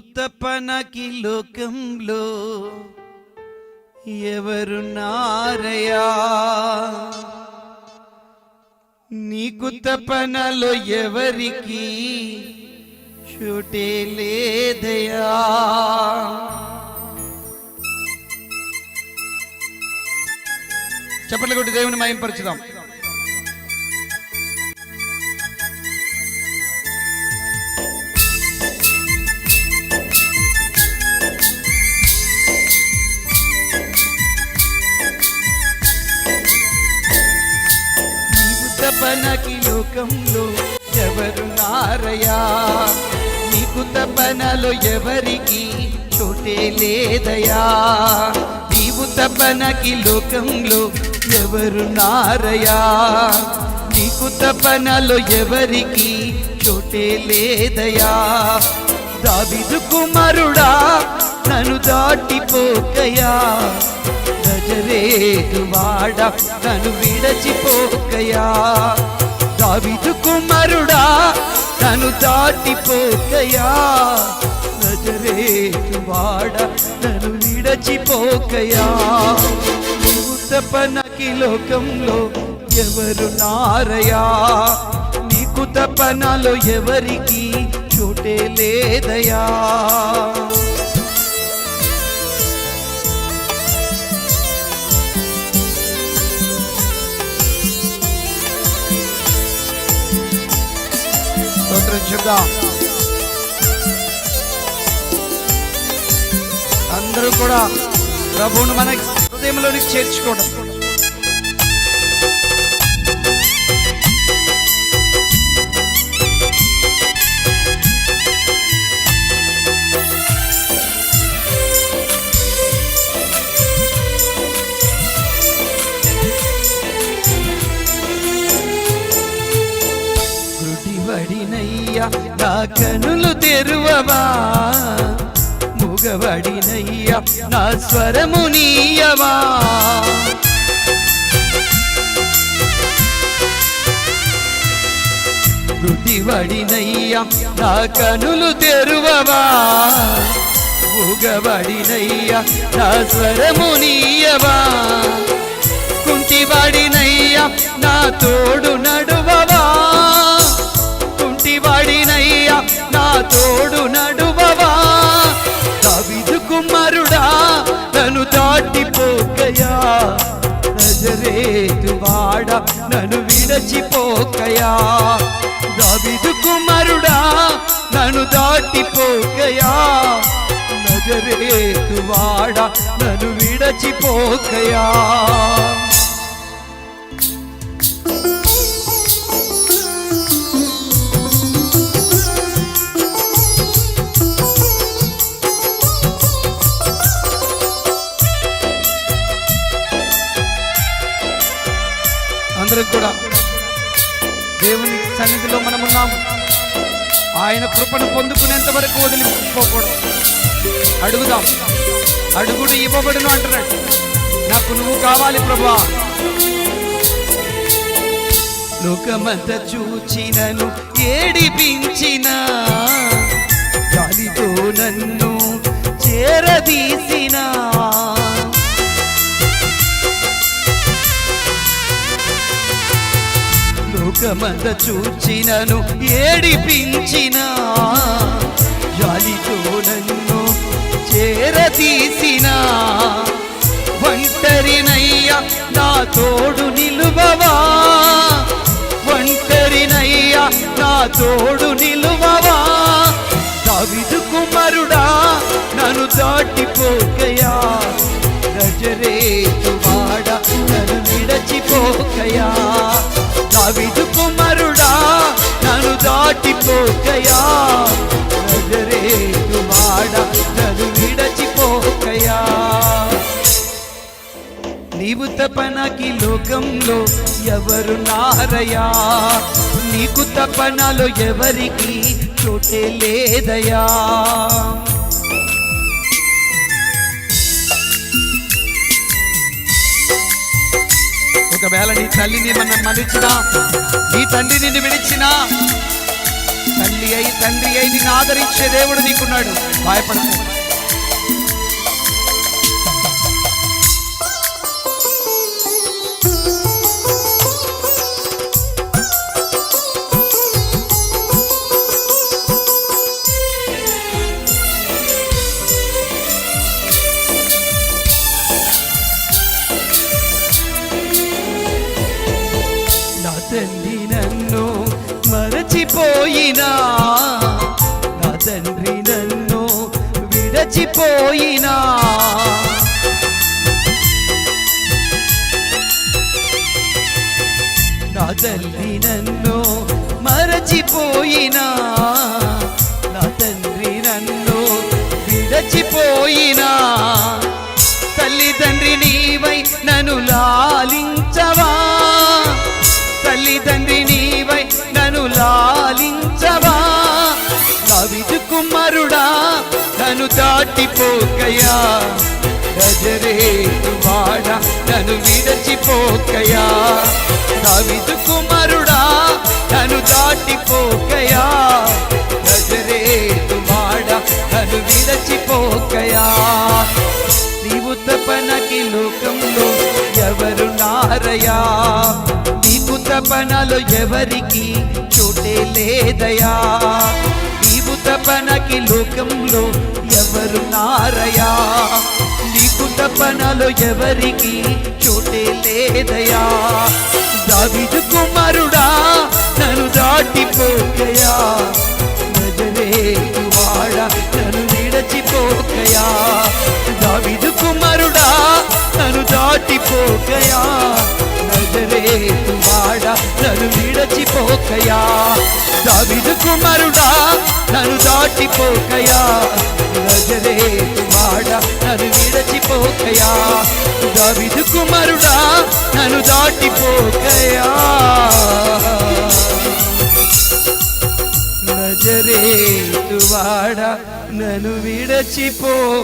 తపనకి లోకంలో ఎవరు నారయా? నీకు తపనలో ఎవరికి చోటే లేదయా? చెప్పట్లు కొట్టి దేవుని మయంపరచుదాం ఎవరు నారయా? నీకు తపనలో ఎవరికి చోటే లేదయా? నీవు తపనకి లోకంలో ఎవరు నారయా? నీకు తపనలు ఎవరికి చోటే లేదయా? దావిదు కుమారుడా నన్ను దాటిపోకయా? నజరేతు వాడ నన్ను విడచిపోకయా? దావిదు కుమారుడా నన్ను దాటిపోకయా. నజరేతు వాడ నన్ను విడచిపోకయా. నీవు తపనకి లోకంలో ఎవరు నారయా. నీకు తపనలో ఎవరికి చోటే లేదయా. స్తోత్రం చెప్దాం అందరూ కూడా ప్రభువును మన హృదయంలోనికి చేర్చుకోవడం. కనులు తెరువవా ముగవడినయ్యా నా స్వరము నీయవా గుడివడినయ్యా నా కనులు తెరువవా ముగవడినయ్యా నా స్వరము నీయవా కుంటివాడినయ్యా నా తోడు నడువవా? తోడు నడువవా? దావిదు కుమారుడా నన్ను దాటిపోకయా నజరేతు వాడ నన్ను విడచిపోకయా దావిదు కుమారుడా నన్ను దాటిపోకయా నజరేతు వాడ నన్ను విడచిపోకయా దేవుని సన్నిధిలో మనం ఉన్నాము ఆయన కృపను పొందుకునేంత వరకు వదిలిపోకూడదు అడుగుదాం. అడుగుడు ఇవ్వబడును అంటున్నాడు. నాకు నువ్వు కావాలి ప్రభా లోకమంత చూచినను ఏడి మంద చూచినను ఏడిపించిన జాలితో నన్ను చేరతీసిన. ఒంటరినయ్యా నా తోడు నిలువవా? ఒంటరినయ్యా నా తోడు నిలువవా? కవిదు కుమారుడా నన్ను దాటిపోకయా. గజరేతువాడ నన్ను విడచిపోకయా. కవిదు పోకయా? నజరేతు వాడ నన్ను విడచిపోకయా నీవు తపనకి లోకంలో ఎవరు నారయా? నీకు తపనలో ఎవరికి చోటే లేదయా? ఒకవేళ నీ తల్లిని మన మరిచినా నీ తండ్రి నిన్ను విడిచినా తల్లి అయి తండ్రి అయి నిన్ను ఆదరించే దేవుడు నీకున్నాడు. భయపడకు. నా విడిచిపోయినా నా తండ్రి నన్ను విడచిపోయినా? నా తల్లి నన్ను మరచిపోయినా? నా తండ్రి నన్ను విడచిపోయినా? తల్లిదండ్రి నీవై నన్ను లాలింగ నన్ను దాటిపోకయా. గజరేతు వాడ నన్ను విడచిపోకయా కవిదు కుమారుడా నన్ను దాటిపోకయా. గజరేతు వాడ నన్ను విడచిపోకయా నీవు తపనకి లోకంలో ఎవరు నారయా? నీకు తపనలో ఎవరికి చోటే లేదయా? నీవు తపనకి లోకంలో ఎవరు నారయా? నీకు తపనలు ఎవరికి చోటే లేదయా? దావిదు కుమారుడా నన్ను దాటిపోకయా. నజరేతు వాడ నన్ను విడచిపోకయా. దావిదు కుమారుడా నన్ను దాటిపోకయా. నజరేతు వాడ నన్ను విడచిపోకయా. దావిదు కుమారుడా నన్ను దాటిపోకయా నజరేతు వాడ నన్ను విడచిపోకయా దావిదు కుమారుడా నన్ను దాటిపోకయా నజరేతు వాడ నన్ను విడచిపోకయా